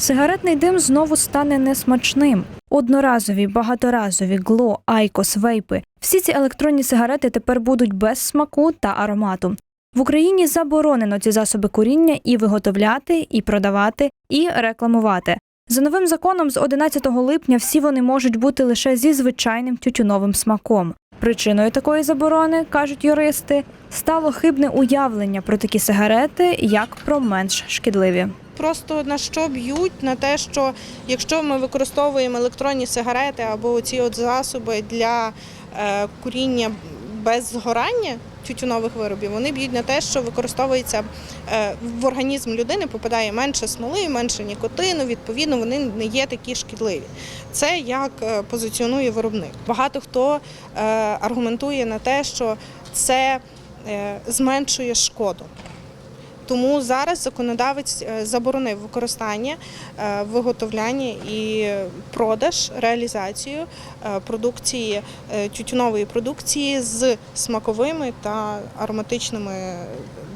Сигаретний дим знову стане несмачним. Одноразові, багаторазові, гло, айкос, вейпи. Всі ці електронні сигарети тепер будуть без смаку та аромату. В Україні заборонено ці засоби куріння і виготовляти, і продавати, і рекламувати. За новим законом, з 11 липня всі вони можуть бути лише зі звичайним тютюновим смаком. Причиною такої заборони, кажуть юристи, стало хибне уявлення про такі сигарети як про менш шкідливі. Просто на що б'ють? На те, що якщо ми використовуємо електронні сигарети або ці от засоби для е, куріння без згорання тютюнових виробів, вони б'ють на те, що використовується е, в організм людини, попадає менше смоли, менше нікотину. Відповідно, вони не є такі шкідливі. Це як е, позиціонує виробник. Багато хто аргументує на те, що це зменшує шкоду. Тому зараз законодавець е, заборонив використання, е, виготовляння і продаж, реалізацію е, продукції тютюнової продукції з смаковими та ароматичними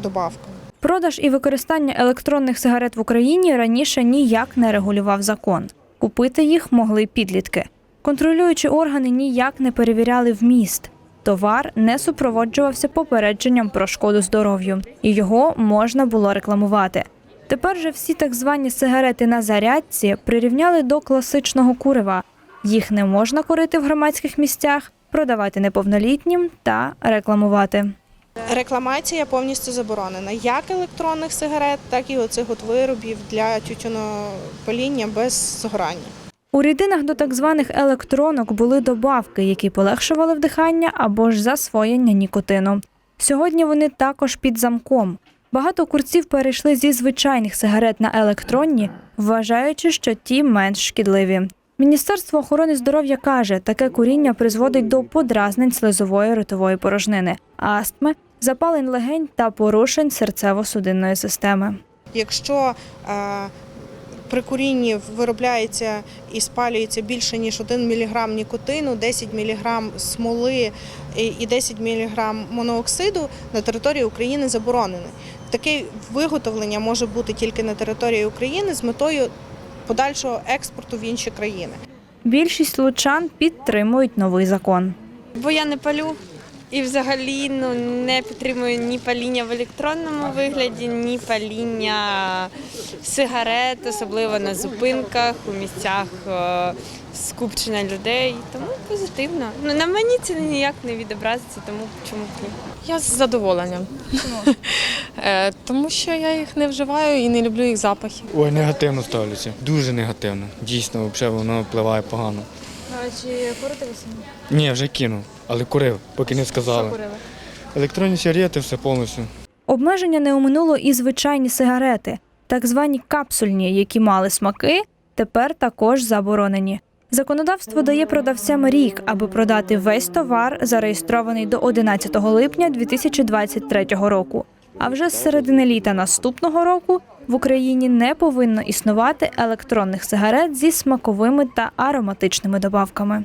добавками. Продаж і використання електронних сигарет в Україні раніше ніяк не регулював закон. Купити їх могли підлітки. Контролюючі органи ніяк не перевіряли вміст. Товар не супроводжувався попередженням про шкоду здоров'ю, і його можна було рекламувати. Тепер же всі так звані сигарети на зарядці прирівняли до класичного курива. Їх не можна курити в громадських місцях, продавати неповнолітнім та рекламувати. Рекламація повністю заборонена як електронних сигарет, так і оцих от виробів для тютюнопаління без згорання. У рідинах до так званих електронок були добавки, які полегшували вдихання або ж засвоєння нікотину. Сьогодні вони також під замком. Багато курців перейшли зі звичайних сигарет на електронні, вважаючи, що ті менш шкідливі. Міністерство охорони здоров'я каже, таке куріння призводить до подразнень слизової ротової порожнини, астми, запалень легень та порушень серцево-судинної системи. Якщо е, при курінні виробляється і спалюється більше ніж 1 мг нікотину, 10 мг смоли і- і 10 мг монооксиду на території України заборонене. Таке виготовлення може бути тільки на території України з метою подальшого експорту в інші країни. Більшість лучан підтримують новий закон. Бо я не палю і взагалі ну, не підтримую ні паління в електронному вигляді, ні паління сигарет, особливо на зупинках, у місцях е, скупчення людей. Тому позитивно. Ну, на мені це ніяк не відобразиться, тому чому б ні. Я з задоволенням. Чому? Тому що я їх не вживаю і не люблю їх запахи. Ой, негативно ставлюся. Дуже негативно. Дійсно, взагалі воно впливає погано. А чи курите ви самі? Ні, вже кинув, але курив, поки не сказали. Електронні сигарети все повністю. Обмеження не оминуло і звичайні сигарети, так звані капсульні, які мали смаки, тепер також заборонені. Законодавство дає продавцям рік, аби продати весь товар, зареєстрований до 11 липня 2023 року. А вже з середини літа наступного року в Україні не повинно існувати електронних сигарет зі смаковими та ароматичними добавками.